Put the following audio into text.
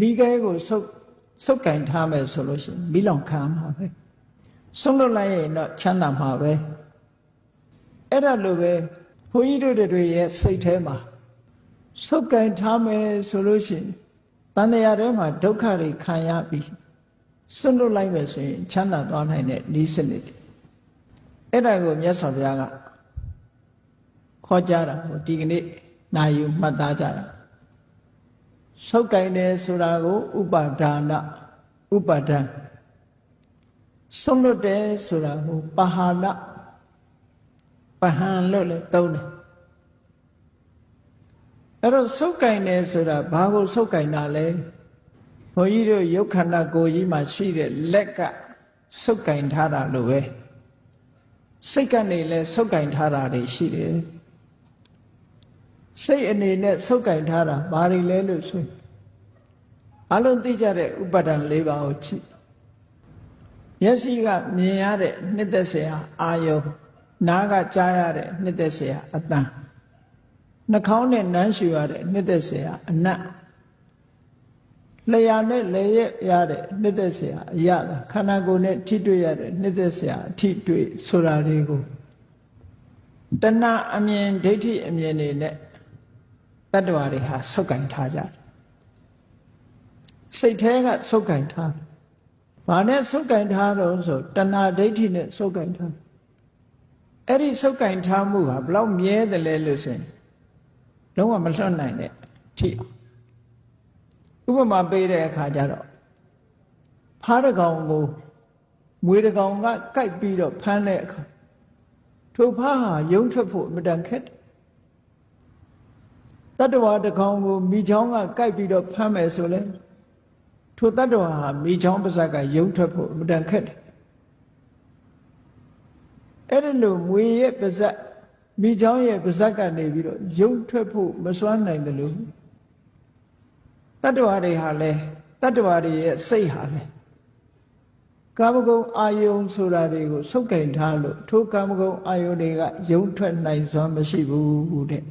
မိခဲကိုဆုပ်ဆုပ်ကင်ထားမယ်ဆိုလို့ရှိရင်မိလောင်ခံမှာပဲဆုံးလွတ်လိုက်ရင်တော့ချမ်းသာမှာပဲအဲ့ဒါလိုပဲဘုန်းကြီးတို့တွေရဲ့စိတ်ထဲမှာဆုပ်ကင်ထားမယ်ဆိုလို့ရှိရင်တန်တရားထဲမှာဒုက္ခတွေခံရပြီးစွန့်လွတ်လိုက်မယ်ဆိုရင်ချမ်းသာသွားနိုင်တဲ့ဤစနစ်အဲ့ဒါကိုမြတ်စွာဘုရားကခေါ်ကြတာဟိုဒီကနေ့နာယူမှတ်သားကြတာ ဆုပ်ကင်တယ်ဆိုတာကိုဥပါဒါနဥပါဒံဆုံးလွတ်တယ်ဆိုတာကိုပဟာလပဟံလို့လည်းသုံးတယ်အဲ့တော့ဆုပ်ကင်တယ်ဆိုတာဘာကိုဆုပ်ကင်တာလဲဘုန်းကြီးတို့ရုပ်ခန္ဓာကိုယ်ကြီးမှာရှိတဲ့လက်ကဆုပ်ကင်ထားတာလို့ပဲစိတ်ကနေလဲဆုပ်ကင်ထားတာတွေရှိတယ် စိတ်အနေနဲ့ဆုပ်ကင်ထားတာဘာတွေလဲလို့ဆိုရင်အလုံးသိကြတဲ့ဥပါဒံ၄ပါးကိုကြည့်မျက်စိကမြင်ရတဲ့နှစ်သက်စရာအာယုံနားကကြားရတဲ့နှစ်သက်စရာအတန်နှာခေါင်းနဲ့နမ်းရှူရတဲ့နှစ်သက်စရာအနတ်လျှာနဲ့လျက်ရတဲ့နှစ်သက်စရာအရသာခန္ဓာကိုယ်နဲ့ထိတွေ့ရတဲ့နှစ်သက်စရာအထိတွေ့ဆိုတာတွေကိုတဏအမြင်ဒိဋ္ဌိအမြင်တွေနဲ့ တတ္တဝါတွေဟာဆုတ်ကင်ထားကြတယ်စိတ်แท้ကဆုတ်ကင်ထားတယ်ဘာနဲ့ဆုတ်ကင်ထားတော့ဆိုတဏဒိဋ္ဌိနဲ့ဆုတ်ကင်ထားအဲ့ဒီဆုတ်ကင်ထားမှုဟာဘလောက်မြဲတယ်လဲလို့ဆိုရင်လုံးဝမလွတ်နိုင်တဲ့ထိဥပမာပေးတဲ့အခါကျတော့ဖားတကောင်ကိုမွေတကောင်ကကြိုက်ပြီးတော့ဖမ်းတဲ့အခါထိုဖားဟာယုံထွက်ဖို့အမတန်ခက်တယ် တတ္တဝါတကောင်ကိုမိချောင်းကကြိုက်ပြီးတော့ဖမ်းမယ်ဆိုလဲထိုတတ္တဝါဟာမိချောင်းပါဇက်ကယုံထွက်ဖို့အမတန်ခက်တယ်အဲ့ဒီလိုမွေရဲ့ပါဇက်မိချောင်းရဲ့ပါဇက်ကနေပြီးတော့ယုံထွက်ဖို့မစွမ်းနိုင်တယ်လို့တတ္တဝါတွေဟာလဲတတ္တဝါတွေရဲ့စိတ်ဟာလဲကာမဂုဏ်အာယုံဆိုတာတွေကိုစုပ်ကင်ထားလို့ထိုကာမဂုဏ်အာယုံတွေကယုံထွက်နိုင်စွမ်းမရှိဘူးတဲ့